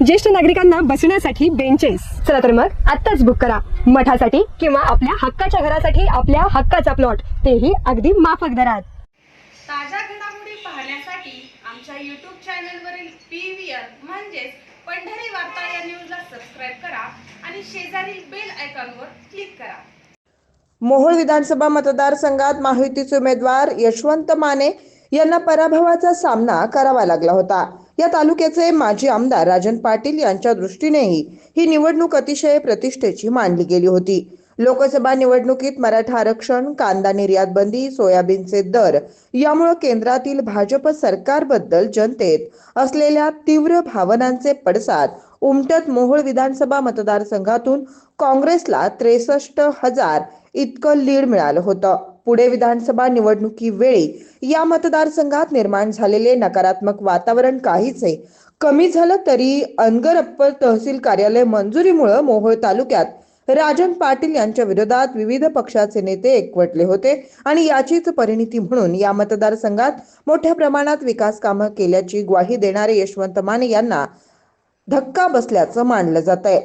ज्येष्ठ नागरिकांना बसण्यासाठी बेंचेस चला तर मग आत्ताच बुक करा. मठासाठी किंवा आपल्या हक्काच्या घरासाठी आपल्या हक्काचा प्लॉट तेही अगदी माफक दरात. ताज्या घडामोडी पाहण्यासाठी आमच्या यूट्यूब चॅनलवरील पी व्ही आर म्हणजेच पंढरी वार्ता या न्यूजला सबस्क्राईब करा आणि शेजारील बेल आयकॉनवर क्लिक करा. मोहोळ विधानसभा मतदारसंघात महायुतीचे उमेदवार यशवंत माने यांना पराभवाचा सामना करावा लागला होता. या तालुक्याचे माजी आमदार राजन पाटील यांच्या दृष्टीनेही ही निवडणूक अतिशय प्रतिष्ठेची मानली गेली होती. लोकसभा निवडणुकीत मराठा आरक्षण कांदा निर्यात बंदी सोयाबीनचे दर यामुळे केंद्रातील भाजप सरकारबद्दल जनतेत असलेल्या तीव्र भावनांचे पडसाद उमटत मोहोळ विधानसभा मतदारसंघातून काँग्रेसला त्रेसष्ट हजार इतकं लीड मिळालं होतं. पुढे विधानसभा निवडणुकीवेळी या मतदारसंघात निर्माण झालेले नकारात्मक वातावरण काहीच आहे कमी झालं तरी अनगरअप्पर तहसील कार्यालय मंजुरीमुळे मोहोळ तालुक्यात राजन पाटील यांच्या विरोधात विविध पक्षाचे नेते एकवटले होते आणि याचीच परिणिती म्हणून या मतदारसंघात मोठ्या प्रमाणात विकास कामं केल्याची ग्वाही देणारे यशवंत माने यांना धक्का बसल्याचं मानलं जात आहे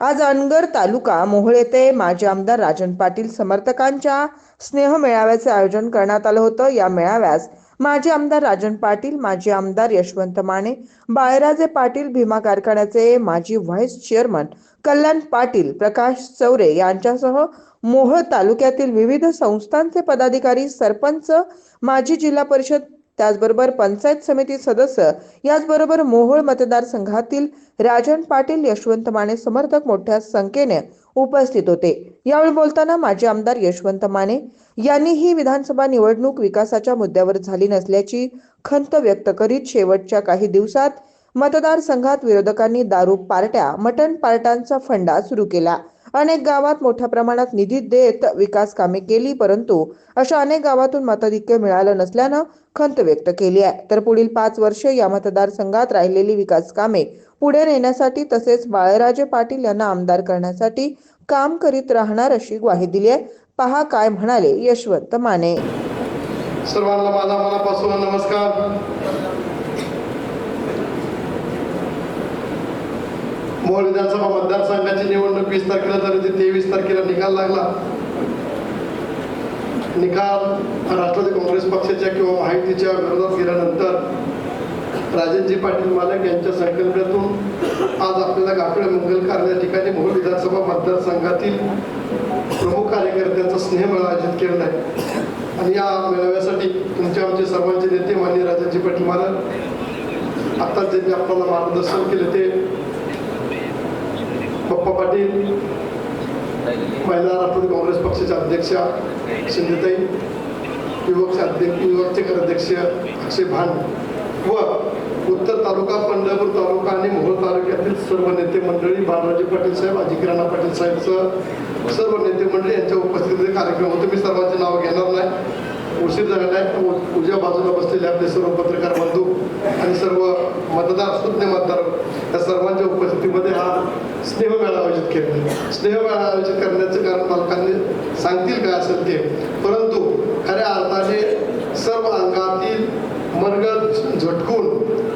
आज अनगर तालुका मोहोळ येथे माजी आमदार राजन पाटील समर्थकांच्या स्नेह मेळाव्याचे आयोजन करण्यात आलं होतं. या मेळाव्यास माजी आमदार राजन पाटील माजी आमदार यशवंत माने बाळराजे पाटील भीमा कारखान्याचे माजी व्हाईस चेअरमन कल्याण पाटील प्रकाश चौरे यांच्यासह मोहोळ तालुक्यातील विविध संस्थांचे पदाधिकारी सरपंच माजी जिल्हा परिषद त्याचबरोबर पंचायत समिती सदस्य याचबरोबर मोहोळ मतदारसंघातील राजन पाटील यशवंत माने समर्थक मोठ्या संख्येने उपस्थित होते. यावेळी बोलताना माजी आमदार यशवंत माने यांनी ही विधानसभा निवडणूक विकासाच्या मुद्द्यावर झाली नसल्याची खंत व्यक्त करीत शेवटच्या काही दिवसात मतदारसंघात विरोधकांनी दारू पार्ट्या मटण पार्ट्यांचा फंडा सुरू केला. अनेक गावात मोठ्या प्रमाणात निधी देत विकास कामे केली परंतु अशा अनेक गावातून मताधिक्य मिळालं नसल्यानं खंत व्यक्त केली आहे. तर पुढील पाच वर्ष या मतदारसंघात राहिलेली विकास कामे पुढे नेण्यासाठी तसेच बाळराजे पाटील यांना आमदार करण्यासाठी काम करीत राहणार अशी ग्वाही दिली आहे. पहा काय म्हणाले यशवंत माने. सर्वांना माझा मनापासून नमस्कार. मोर विधानसभा मतदारसंघाची निवडणूक वीस तारखेला झाली होती तेवीस तारखेला निकाल लागला. निकाल राष्ट्रवादी काँग्रेस पक्षाच्या किंवा माहितीच्या विरोधात गेल्यानंतर राजनजी पाटील मालक यांच्या संकल्पनेतून आज आपल्याला गाठोडे मंगल कार्य या ठिकाणी मोहोळ विधानसभा मतदारसंघातील प्रमुख कार्यकर्त्यांचा स्नेहमेळा आयोजित केलेला आहे. आणि या मेळाव्यासाठी तुमचे आमचे सर्वांचे नेते माननीय राजनजी पाटील मालक आत्ता ज्यांनी आपल्याला मार्गदर्शन केले ते पप्पा पाटील महिला राष्ट्रवादी काँग्रेस पक्षाच्या अध्यक्षा शिंदेताई युवक अध्यक्ष युवकचे अध्यक्ष अक्षय भान व उत्तर तालुका पंढरपूर तालुका आणि मोहोळ तालुक्यातील सर्व नेते मंडळी बाळराजे पाटील साहेब अजिकिराणा पाटील साहेबचं सर्व नेते मंडळी यांच्या उपस्थितीत कार्यक्रम होते. मी सर्वांचे नाव घेणार नाही. उशीर झालेला आहे. उजव्या बाजूला बसलेले आपले सर्व पत्रकार बंधू आणि सर्व मतदार सुज्ञ मतदार या सर्वांच्या उपस्थितीमध्ये हा स्नेहमेळा आयोजित केला. स्नेहमेळा आयोजित करण्याचं कारण पालकांनी सांगतील काय असेल ते. परंतु खऱ्या अर्थाने सर्व अंगातील मरगत झटकून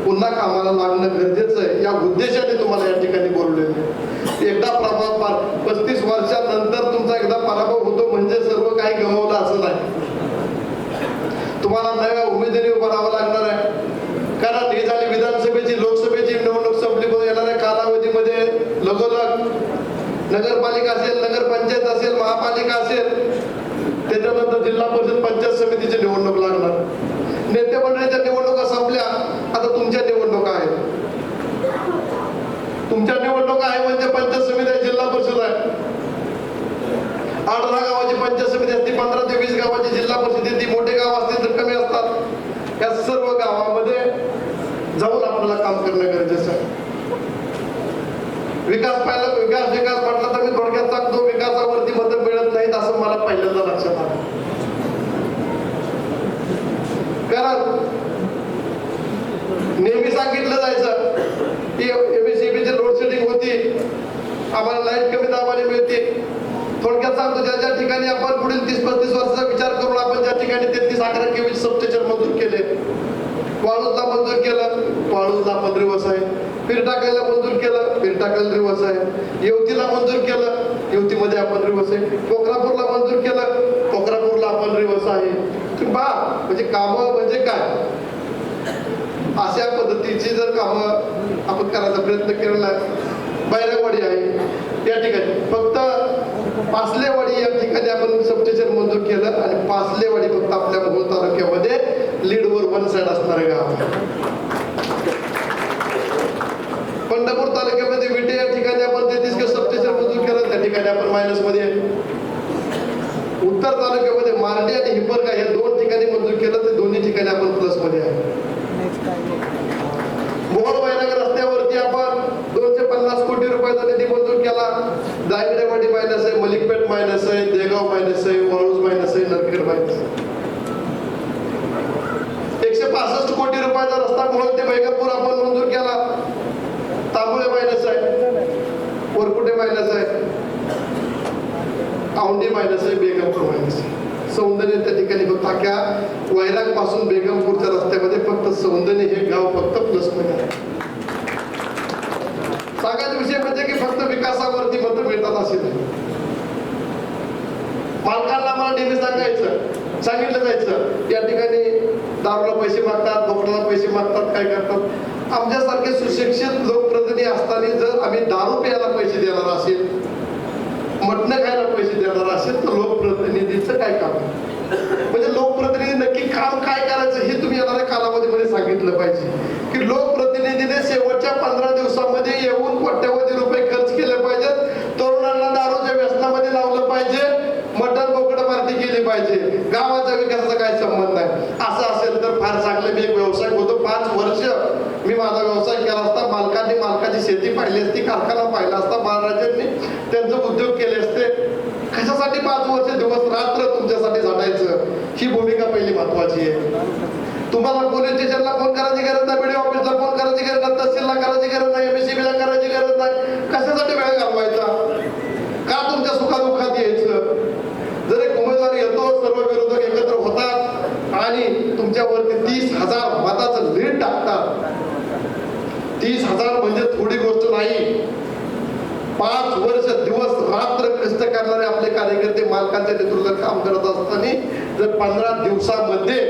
पुन्हा कामाला लागणं गरजेचं आहे. या उद्देशाने तुम्हाला या ठिकाणी बोलवलेलं एकदा प्रभाव पस्तीस वर्षानंतर तुमचा एकदा पराभव होतो म्हणजे सर्व काही गमावलं असं नाही. तुम्हाला नव्या उमेदवारी उभं राहावं लागणार आहे. कारण हे झाली विधानसभेची लोकसभेची निवडणूक संपली येणाऱ्या कालावधीमध्ये लगोलग नगरपालिका असेल नगरपंचायत असेल महापालिका असेल त्याच्यानंतर जिल्हा परिषद पंचायत समितीची निवडणूक लागणार. नेते मंडळीच्या निवडणुका संपल्या. आता तुमच्या निवडणुका आहेत. तुमच्या निवडणुका आहे म्हणजे पंचायत समिती आहे जिल्हा परिषद आहे अठरा गावाची पंचायत समिती असते पंधरा ते वीस गावाची जिल्हा परिषद येते. मोठे गाव असतील तर कमी असतात. या सर्व गावामध्ये जाऊन आपल्याला काम करणं गरजेचं आहे. विकास पाहिला विकास विकास म्हटला तर मी थोडक्यात सांगतो विकासावरती मत मिळत नाहीत असं मला पहिल्यांदा लक्षात आलं. कारण नेहमी सांगितलं जायचं की एमएससीबीची लोड शेडिंग होती. आम्हाला लाइट कमी दाबाने मिळते. थोडक्यात सांगतो ज्या ज्या ठिकाणी आपण पुढील तीस पस्तीस वर्षाचा विचार करून आपण ज्या ठिकाणी तेहतीस अकरा केवीस सबस्टेशन मंजूर केले वाळूजला मंजूर केलं वाळूजला पण रिवर्स आहे. पिरटाकलीला मंजूर केलं पिरटाकल रिवर्स आहे. युवतीला मंजूर केलं युवतीमध्ये आपण रिवर्स आहे. पोखरापूरला मंजूर केलं पोखरापूरला आपण रिवर्स आहे. बा म्हणजे कामं अशा पद्धतीची जर कामं आपण करायचा प्रयत्न केलेला बैरगवाडी आहे या ठिकाणी. फक्त पासलेवाडी या ठिकाणी आपण सबस्टेशन मंजूर केलं आणि पासलेवाडी फक्त आपल्या मोहोळ तालुक्यामध्ये लीडवर वन साईड असणारे गाव पंढरपूर तालुक्यामध्ये विटे या ठिकाणी आपण तेहतीस के सबस्टेशन मंजूर केलं त्या ठिकाणी आपण मायनसमध्ये आहे. उत्तर तालुक्यामध्ये मार्डी आणि हिंबरगा या दोन ठिकाणी मंजूर केलं ते दोन्ही ठिकाणी आपण प्लसमध्ये आहे. मोहोळ महिनगर रस्त्यावरती आपण दोनशे पन्नास कोटी रुपयाचा निधी मंजूर केला. जायगडेवाडी मायनस आहे मलिकपेठ मायनस आहे देगाव मायनस आहे वाळूज मायनस आहे नरखेड मायनस आहे. एकशे पासष्ट कोटी रुपयाचा रस्ता मोहोळ ते बैगापूर आपण मंजूर केला. तांबुळे मायनस आहे वरकुटे मायनस आहे औंडी मायनस आहे बेगमपूर मायनस आहे. सौंदर्य त्या ठिकाणी फक्त अख्या वैरागपासून बेगमपूरच्या रस्त्यामध्ये फक्त सौंदर्य हे गाव फक्त प्लस आहे. सांगायचा विषय म्हणजे की फक्त विकासावरती मत मिळतात असे नाही. मालकांना मला नेहमी सांगायचं सांगितलं जायचं या ठिकाणी दारूला पैसे मागतात बोकडाला पैसे मागतात काय करतात? आमच्यासारखे सुशिक्षित लोकप्रतिनिधी असताना जर आम्ही दारू प्यायला पैसे देणार असेल मटणं खायला पैसे देणार असेल तर लोकप्रतिनिधीचं काय काम? म्हणजे लोकप्रतिनिधी नक्की काम काय करायचं हे तुम्ही येणाऱ्या कालावधीमध्ये सांगितलं पाहिजे. की लोकप्रतिनिधीने शेवटच्या पंधरा दिवसामध्ये येऊन कोट्यावधी रुपये खर्च केले पाहिजेत. तरुणांना दारूच्या व्यसनामध्ये लावलं पाहिजे मटण बोकड पार्टी केली पाहिजे. गावाचा विकासाचा काय संबंध नाही असं असेल तर फार चांगलं मी एक व्यवसाय होतो पाच वर्ष मी माझा व्यवसाय केला असता मालकाची शेती पाहिली असती कारखाना पाहिला असता महाराजांनी त्यांचे उद्योग केले असते. कशासाठी पाच वर्ष दिवस रात्र तुमच्यासाठी झटायचं? ही भूमिका पहिली महत्वाची आहे. तुम्हाला पोलीस स्टेशनला फोन करायची गरज नाही बीडीओ ऑफिसला फोन करायची गरज नाही तहसीलला करायची गरज नाही एमएससीबीला करायची गरज नाही. कशासाठी वेळ घालवायचा? का तुमच्या सुखादुःखात यायचं? जर एक उमेदवार येतो सर्व विरोधक एकत्र होतात आणि तुमच्यावरती तीस हजार मताचं लीड टाकतात तीस हजार म्हणजे थोडी गोष्ट नाही. पाच वर्ष दिवस रात्र कष्ट करणारे आपले कार्यकर्ते मालकांच्या नेतृत्वात काम करत असताना जर पंधरा दिवसामध्ये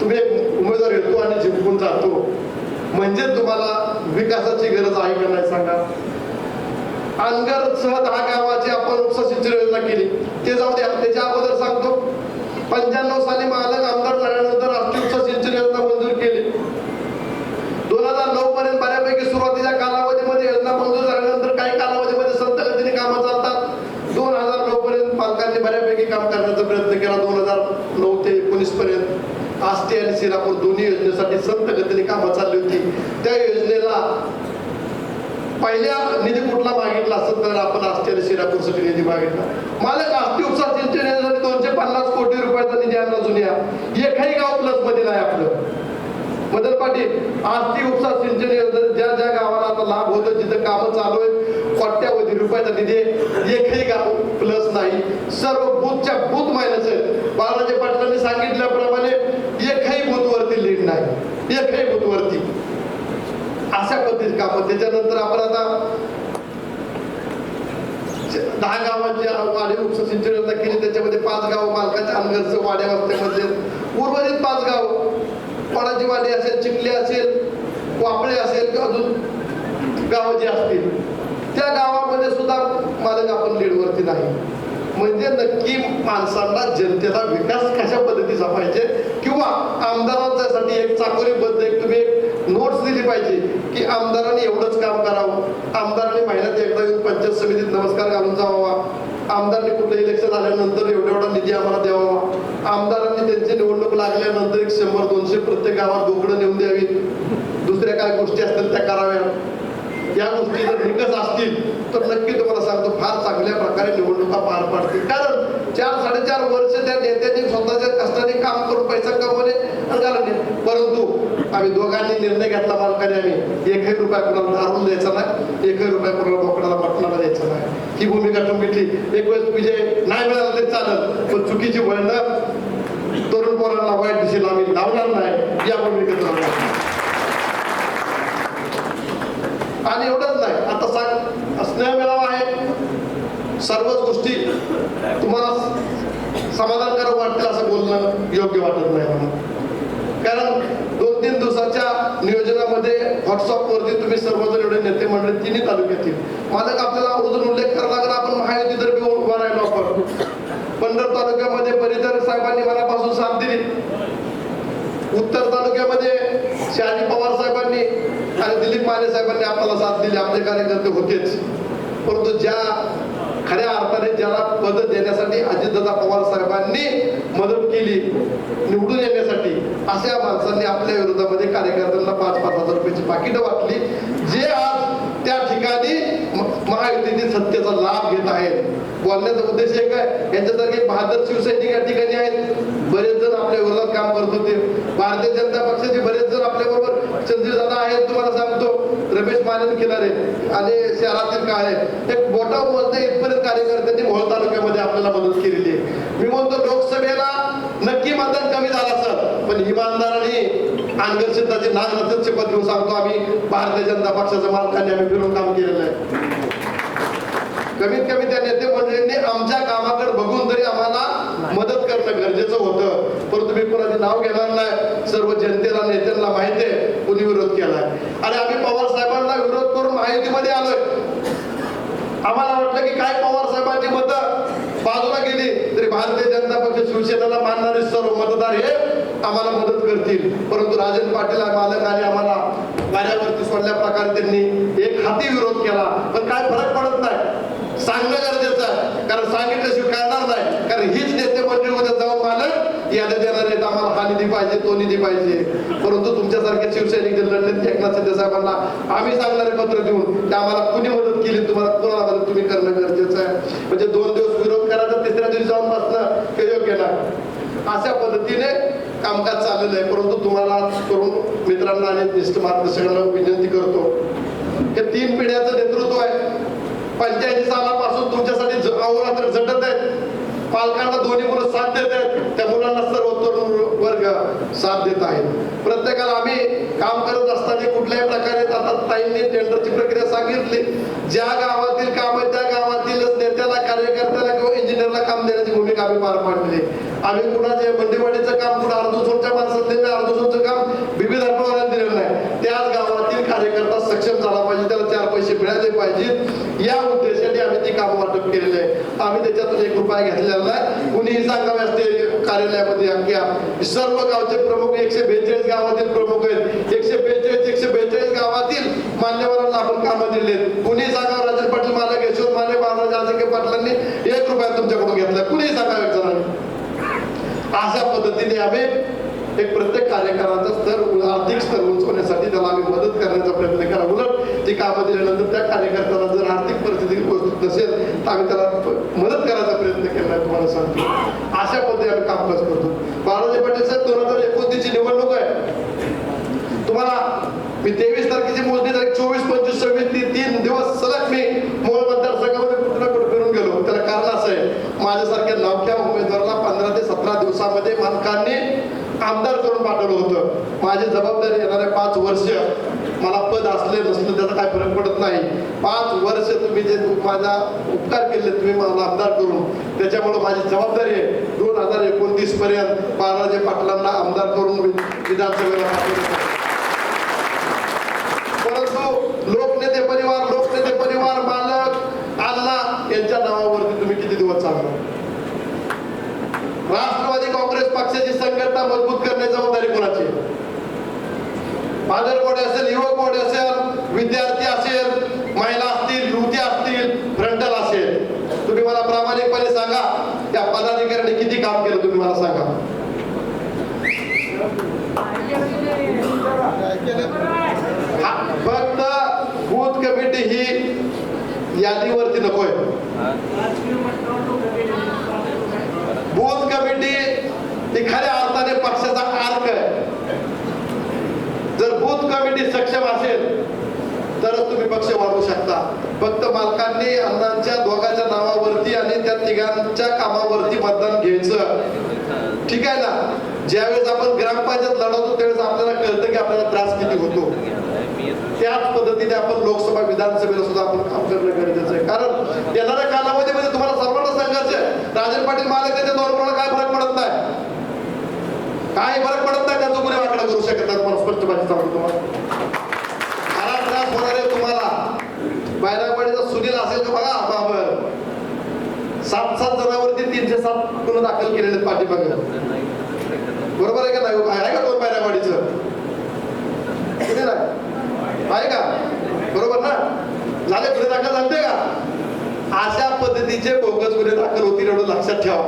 तुम्ही उमेदवार येतो आणि जिंकून जातो म्हणजे तुम्हाला विकासाची गरज आहे का नाही सांगा? अनगर सह दहा गावाची आपण उपसिंचन योजना केली. ते जाऊ द्या त्याच्या अगोदर सांगतो. पंच्याण्णव साली मालक आमदार झाल्यानंतर राष्ट्रीय उपसा सिंचन योजना मंजूर केली दोन हजार नऊ पर्यंत बऱ्यापैकी सुरुवातीच्या कालावधीमध्ये योजना मंजूर झाल्यानंतर काही कालावधीमध्ये संत गतीने कामं चालतात दोन हजार नऊ पर्यंत पालकांनी बऱ्यापैकी काम करण्याचा प्रयत्न केला दोन हजार नऊ ते एकोणीस पर्यंत आणि सिरापूर दोन्ही योजनेसाठी संत गतीने कामं चालली होती. त्या योजनेला पहिल्या निधी कुठला मागितला असेल तर आपण आष्टी आणि सिरापूरसाठी निधी मागितला. मालक आष्टी उपसा सिंचन योजनेसाठी दोनशे पन्नास कोटी रुपयाचा निधी आणला जुन्या. एकही गाव प्लसमध्ये नाही आपलं. मदन पाटील आर्थिक उपसा सिंचन योजना ज्या ज्या गावाला आता लाभ होतो जिथं कामं चालू आहेत कोट्यावधी रुपयाचा निधी एकही गाव प्लस नाही. सर्व बूथच्या बूथ मायनस आहेत. बालाजी पाटलांनी सांगितल्याप्रमाणे कोणी लीड नाही. एकही बूथवरती अशा पद्धतीची कामं. त्याच्यानंतर आपण आता दहा गावांची वाढीव उपसिंचन योजना केली त्याच्यामध्ये पाच गाव मालकाच्या अनगरचं वाड्या वस्त्यामध्ये उर्वरित पाच गाव. पाडाची वाडी असेल चिखली असेल वापळे असेल किंवा अजून गावं जी असतील त्या गावामध्ये सुद्धा मालक आपण लीडवरती नाही. म्हणजे नक्की माणसांना जनतेला विकास कशा पद्धतीचा पाहिजे? किंवा आमदारांच्यासाठी एक चाकोरीबद्ध एक तुम्ही एक नोट्स दिली पाहिजे की आमदारांनी एवढंच काम करावं. आमदारांनी महिन्यात एकदा येऊन पंचायत समितीत नमस्कार घालून जावा आमदारांनी कुठलं इलेक्शन झाल्यानंतर एवढा एवढा निधी आम्हाला द्यावा. आमदारांनी त्यांची निवडणूक लागल्यानंतर एक शंभर दोनशे प्रत्येक गावात बोकडं नेऊन द्यावी दुसऱ्या काय गोष्टी असतील त्या कराव्या. या गोष्टी जर निकष असतील तर नक्की तुम्हाला सांगतो फार चांगल्या प्रकारे निवडणुका पार पाडतील. कारण चार साडेचार वर्ष त्या नेत्यांनी स्वतःच्या कष्टाने काम करून पैसा कमवले आणि घालवले परंतु आम्ही दोघांनी निर्णय घेतला मालकाने आम्ही एकही रुपया कोणाला धारून द्यायचा नाही एकही रुपया कोणाला बोकडाला मटणाला द्यायचा नाही. ही भूमिका ठेवून घेतली. एक वेळेस विजय नाही मिळाला तरी चालत पण चुकीची वळण तरुण पोरांना वाईट दिशेला आम्ही लावणार नाही या भूमिकेत लावणार आणि एवढंच नाही. आता सांग स्नेह मिळावा आहे. सर्वच गोष्टी तुम्हाला समाधानकारक वाटतील असं बोलणं योग्य वाटत नाही मला कारण दोन तीन दिवसाच्या नियोजनामध्ये व्हॉट्सअपवरती तुम्ही सर्वजण एवढे नेते मंडळी तिन्ही तालुक्यातील. मालक आपल्याला अजून उल्लेख करावा लागला आपण महायुती तर्फे उभा राहिलो आपण. पंढर तालुक्यामध्ये परिधर साहेबांनी मनापासून साथ दिली. उत्तर तालुक्यामध्ये शहाजी पवार साहेबांनी आणि दिलीप माने साहेबांनी आपल्याला साथ दिली. आपले कार्यकर्ते होतेच. परंतु ज्या खऱ्या अर्थाने ज्याला मदत देण्यासाठी अजितदादा पवार साहेबांनी मदत केली निवडून येण्यासाठी अशा माणसांनी आपल्या विरोधामध्ये कार्यकर्त्यांना पाच पाच हजार रुपयाची पाकिटं वाटली. जे आज त्या ठिकाणी महायुतीतील सत्तेचा लाभ घेत आहेत. बोलण्याचा उद्देश एक आहे. यांच्यासारखे बहादर शिवसैनिक या ठिकाणी आहेत. बरेच जण आपल्या विरोधात काम करत होते. भारतीय जनता पक्षाचे बरेच जण आपल्या बरोबर संजय दादा आहेत तुम्हाला सांगतो. रमेश मानन खिलारे आणि शहरातील काय आहे एक बोटा मोजणे इथपर्यंत कार्यकर्त्यांनी मोहोळ तालुक्यामध्ये आपल्याला मदत केलेली आहे. मी म्हणतो लोकसभेला नक्की मतदान कमी झालं असत पण इमानदाराने अनगर सिद्धाची नाग नसत शपथ घेऊन सांगतो आम्ही भारतीय जनता पक्षाचं मालकाने आम्ही फिरून काम केलेलं आहे. कमीत कमी त्या नेते मंडळींनी आमच्या कामाकडे बघून तरी आम्हाला मदत करणं गरजेचं होतं. परंतु मी कोणाचे नाव घेणार नाही सर्व जनतेला नेत्यांना माहिती आहे कुणी विरोध केलाय. आणि आम्ही पवार साहेबांना विरोध करून माहितीमध्ये आलोय. आम्हाला वाटलं की काय पवार साहेबांची मतं बाजूला गेली तरी भारतीय जनता पक्ष शिवसेनेला मानणारे सर्व मतदार हे आम्हाला मदत करतील. परंतु राजन पाटील मालक आणि आम्हाला गाड्यावरती सोडल्या प्रकारे त्यांनी एक हाती विरोध केला. पण काय फरक पडत नाही. सांगणं गरजेचं आहे. कारण सांगितल्याशिवाय कळणार नाही. कारण हीच नेते मंडळी उद्या जाऊन मालक याद्या देणार आहेत. आम्हाला हा निधी पाहिजे तो निधी पाहिजे. परंतु तुमच्यासारखे शिवसैनिक जे लढलेत एकनाथ शिंदे साहेबांना आम्ही सांगणारे पत्र देऊन ते आम्हाला कुणी मदत केली तुम्हाला कोणाला मदत तुम्ही करणं गरजेचं आहे. म्हणजे दोन दिवस विरोध करायचा तिसऱ्या दिवशी जाऊन बसणं हे योग्य नाही. अशा पद्धतीने कामकाज चाललेलं आहे. परंतु तुम्हाला करून मित्रांना आणि निष्ठ मार्गदर्शकांना विनंती करतो हे तीन पिढ्याचं नेतृत्व आहे. पंच्याऐंशी सालापासून तुमच्यासाठी अहोरात्र झटत आहेत. पालकांना दोन्ही मुलं साथ देत आहेत. त्या मुलांना सर्व तरुण वर्ग साथ देत आहेत. प्रत्येकाला आम्ही काम करत असताना कुठल्याही प्रकारे आता ताईंनी टेंडरची प्रक्रिया सांगितली. ज्या गावातील काम आहे त्या गावातीलच नेत्याला कार्यकर्त्याला किंवा इंजिनियरला काम देण्याची भूमिका आम्ही पार पाडली आम्ही कुणाचे बंडीवाडीचं काम कुणा अर्धोसोडच्या माणसाला दिलं अर्धोसोडचं काम विविध धर्मवाल्यांना दिलेलं नाही त्याच गावातील कार्यकर्ता सक्षम झाला पाहिजे त्याला चार पैसे मिळाले पाहिजेत या उद्देशाने आम्ही ती काम वाटप केलेलं आहे आम्ही त्याच्यातून घेतलेला आहे कुणीही सांगावे असते कार्यालयामध्ये अख्ख्या सर्व गावचे प्रमुख एकशे बेचाळीस गावातील प्रमुख आहेत. एकशे बेचाळीस एकशे बेचाळीस गावातील मान्यवरांना आपण कामं दिलेत. कुणी सांगावं राजन पाटील मला यशवंत माने बाळराज आजके पाटलांनी एक रुपया तुमच्याकडून घेतला. कुणीही सांगावं एक जणांनी. अशा पद्धतीने आम्ही एक प्रत्येक कार्यकाराचा स्तर आर्थिक स्तर उंचवण्यासाठी त्याला आम्ही मदत करण्याचा प्रयत्न करा. उलट ती कामं दिल्यानंतर त्या कार्यकर्त्याला जर आर्थिक नसेल तर आम्ही त्याला मदत करायचा प्रयत्न केला आहे तुम्हाला सांगतो. अशा पद्धतीने आम्ही कामकाज करतो. बाळाजी पाटील साहेब दोन हजार एकोणतीसची निवडणूक आहे. तुम्हाला मी तेवीस तारखेची मोजणी तारीख चोवीस पंचवीस सव्वीस ती तीन दिवस सलग मी मोहोळ मतदारसंघामध्ये कुठे ना कुठे फिरून गेलो. त्याला कारण असं आहे माझ्यासारख्या नवख्या उमेदवाराला पंधरा ते सतरा दिवसामध्ये मालकांनी आमदार करून पाठवलं होतं. माझी जबाबदारी येणाऱ्या पाच वर्ष असले नसले त्याचा काय फरक पडत नाही. पाच वर्ष तुम्ही जे माझा उपकार केले तुम्ही मला आमदार करून त्याच्यामुळे माझी जबाबदारी आहे. दोन हजार एकोणतीस पर्यंत बाळाजी पाटलांना आमदार करून विधानसभेला परंतु लोकनेते परिवार लोकनेते परिवार मालक अण्णा यांच्या नावावरती तुम्ही किती दिवस चालणार राष्ट्रवादी काँग्रेस पक्षाची संघटना मजबूत करण्याची जबाबदारी कोणाची? आहे? फादर बोर्ड असेल युवक बोर्ड असेल विद्यार्थी असेल महिला असतील युवती असतील फ्रंटल असेल. तुम्ही मला प्रामाणिकपणे सांगा त्या पदाधिकाऱ्याने किती काम केलं तुम्ही मला सांगा. फक्त बूथ कमिटी यादीवरती नकोय. बूथ कमिटी ही खऱ्या अर्थाने पक्षाचा आर्क आहे. जर बूथ कमिटी सक्षम असेल तरच तुम्ही पक्ष वाढवू शकता. फक्त मालकांनी अण्णांच्या दोघांच्या नावावरती आणि त्या तिघांच्या कामावरती मतदान घ्यायचं. ठीक आहे ना? ज्यावेळेस आपण ग्रामपंचायत लढवतो त्यावेळेस आपल्याला कळतं की आपल्याला त्रास किती होतो. त्याच पद्धतीने आपण लोकसभा विधानसभेला सुद्धा आपण काम करणं गरजेचं आहे. कारण येणाऱ्या कालावधी म्हणजे तुम्हाला सर्वांना संघर्ष आहे. राजन पाटील मालक त्यांच्या धोरणाला काय फरक पडत नाही? काय फरक पडत नाही? त्याचं कुणी वाकडा करू शकत नाही? तुम्हाला स्पष्ट भाषेत सांगतो तुम्हाला. मला होणार आहे तुम्हाला बायरावाडीचा सुनील असेल का बघा बाबर सात सात जणांवरती तीनशे सात गुन्हे दाखल केलेले आहेत पाठीमागे. बरोबर आहे का नाही? आहे का दोन बायरावाडीचं कुठे आहे. का? बरोबर ना? झाले गुन्हे दाखल झाले का? अशा पद्धतीचे बोगस गुन्हे दाखल होतील एवढं लक्षात ठेवा.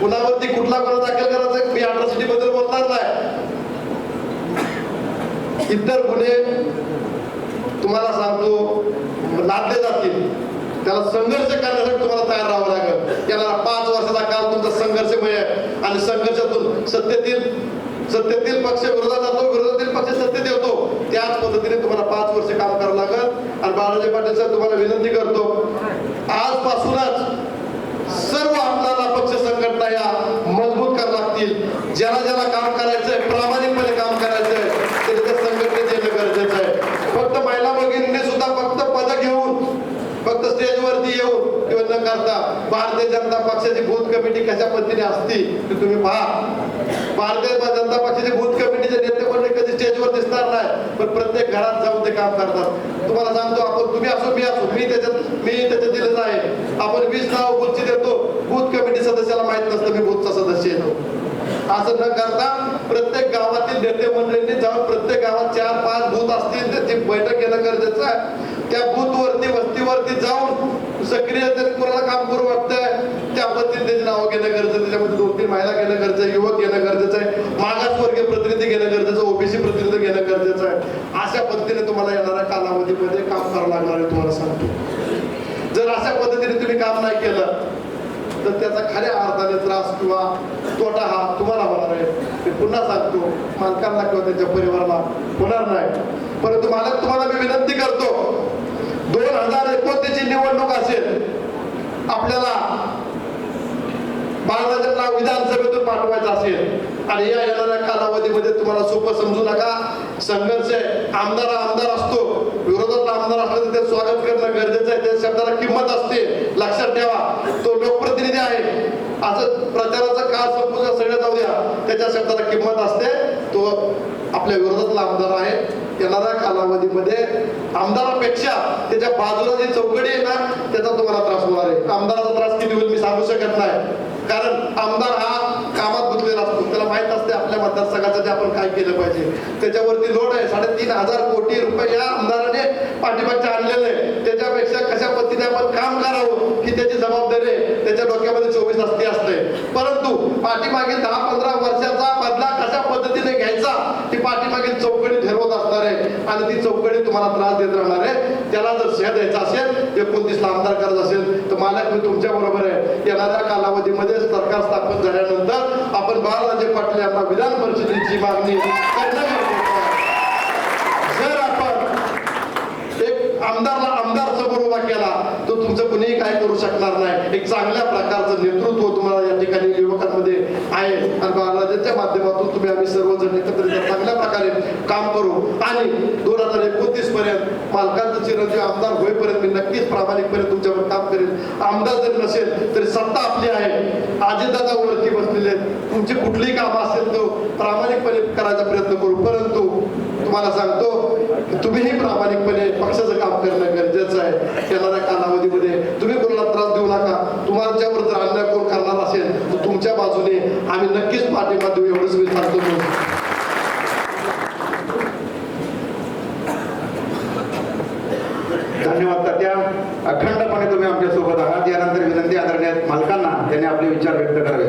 कुणावरती कुठला गुन्हा दाखल करायचा मी अट्रॉसिटी बद्दल बोलणार नाही इतर गुन्हे तुम्हाला सांगतो लादले जातील. त्याला संघर्ष करण्यासाठी तुम्हाला तयार राहावं लागेल. त्याला पाच वर्षाचा काल तुमचा संघर्षमय आहे. आणि संघर्षातून सत्तेतील सत्तेतील पक्ष विरोधात जातो विरोधातील पक्ष सत्तेत येतो. त्याच पद्धतीने तुम्हाला पाच वर्ष काम करावं लागेल. आणि बाळाजी पाटील साहेब तुम्हाला विनंती करतो आजपासूनच सर्व आपल्याला पक्ष संघटना या मजबूत करावं लागतील. ज्याला ज्याला काम करायचंय प्रामाणिकपणे काम करायचंय ते त्या संघटनेत येणं गरजेचं आहे फक्त महिला भगिनींनी सुद्धा फक्त पद घेऊन फक्त स्टेजवरती येऊन किंवा न करता भारतीय जनता पक्षाची बूथ कमिटी कशा पद्धतीने असती ते तुम्ही पहा. भारतीय जनता पक्षाची बूथ कमिटीचे नेते मंडळी कधी स्टेजवर दिसणार नाही पण प्रत्येक घरात जाऊन ते काम करतात. तुम्हाला सांगतो आपण तुम्ही असो मी असो मी त्याच्यात मी त्याच्यात दिलेलं आहे. आपण वीस नाव बूथची देतो बूथ कमिटी सदस्याला माहीत नसतं मी बूथचा सदस्य येतो असं न करता प्रत्येक गावातील नेते मंडळींनी जाऊन प्रत्येक गावात चार पाच बूथ असतील त्याची बैठक घेणं गरजेचं आहे. त्या बूथवरती वस्तीवरती जाऊन सक्रिय जरी कोणाला काम करू वाटतंय त्या पद्धतीने नावं घेणं गरजेचं त्याच्यामध्ये दोन तीन महिला घेणं गरजेचं आहे युवक घेणं गरजेचं आहे मागासवर्गीय प्रतिनिधी घेणं गरजेचं ओबीसी प्रतिनिधी घेणं गरजेचं आहे. अशा पद्धतीने तुम्हाला येणाऱ्या कालावधीमध्ये काम करावं लागणार आहे तुम्हाला सांगतो. जर अशा पद्धतीने तुम्ही काम नाही केलं तर त्याचा खऱ्या अर्थाने त्रास किंवा तोटा हा तुम्हाला होणार आहे. मी पुन्हा सांगतो मालकांना किंवा त्यांच्या परिवाराला होणार नाही. परंतु मालक तुम्हाला मी विनंती करतो दोन हजार एकोणतीसची निवडणूक असेल आपल्याला महाराजांना विधानसभेतून पाठवायचं असेल आणि या येणाऱ्या कालावधीमध्ये तुम्हाला सोपं समजू नका. संघर्ष आहे. आमदार आमदार असतो. विरोधातला आमदार असला तर ते स्वागत करणं गरजेचं आहे. त्या शब्दाला किंमत असते. लक्षात ठेवा. तो लोकप्रतिनिधी आहे. असं प्रचाराचा काळ संपूर्ण सगळ्यात जाऊ द्या. त्याच्या शब्दाला किंमत असते. तो आपल्या विरोधातला आमदार आहे. येणाऱ्या कालावधीमध्ये आमदारापेक्षा त्याच्या बाजूला जी चौकडी आहे ना त्याचा तुम्हाला त्रास होणार आहे. आमदाराचा त्रास किती होईल मी सांगू शकत नाही. कारण आमदार हा कामात गुंतलेला असतो. त्याला माहीत असते आपल्या मतदारसंघासाठी आपण काय केलं पाहिजे. त्याच्यावरती लोड आहे. साडेतीन हजार कोटी रुपये या आमदाराने पाठिंबाच्या आणलेलं आहे. त्याच्यापेक्षा कशा पद्धतीने आपण काम करावं ही त्याची जबाबदारी आहे. त्याच्या डोक्यामध्ये चोवीस असते असते. परंतु पाठीमागे दहा पंधरा वर्षाचा बदला कशा पद्धतीने घ्यायचा ही पाठीमागील चौकडी ठरवत असणार आहे आणि ती चौकडी तुम्हाला त्रास देत राहणार आहे. त्याला जर सह द्यायचा असेल एकोणतीसला आमदार करत असेल तर मालक मी तुमच्या बरोबर आहे. येणाऱ्या कालावधीमध्ये सरकार स्थापन झाल्यानंतर आपण बाळराजे पाटील यांना विधान परिषदेची मागणी जर आपण एक आमदारला आमदार समोर उभा केला तर तुमचं कुणीही काय करू शकणार नाही. एक चांगल्या प्रकारचं नेतृत्व तुम्हाला आहे. आणि बाळराजांच्या माध्यमातून तुम्ही आम्ही सर्वजण एकत्रित चांगल्या प्रकारे काम करू. आणि दोन हजार एकोणतीस पर्यंत मालकांचं चिरंजीव आमदार होईपर्यंत मी नक्कीच प्रामाणिकपणे तुमच्यावर काम करेन. आमदार जरी नसेल तरी सत्ता आपली आहे. आजीदादा वरती बसलेले आहेत. तुमची कुठलीही कामं असेल तो प्रामाणिकपणे करायचा प्रयत्न करू. परंतु तुम्हाला सांगतो तुम्हीही प्रामाणिकपणे पक्षाचं काम करणं गरजेचं आहे. येणाऱ्या कालावधीमध्ये तुम्ही कोणाला त्रास देऊ नका तुमच्यावर जर अन्याय कोण करणार असेल तर तुमच्या बाजूने आम्ही नक्कीच पाठिंबा देऊ एवढंच मी सांगतो धन्यवाद तात्या. अखंडपणे तुम्ही आमच्यासोबत आहात. यानंतर विनंती आदरणीय मालकांना त्यांनी आपले विचार व्यक्त करावे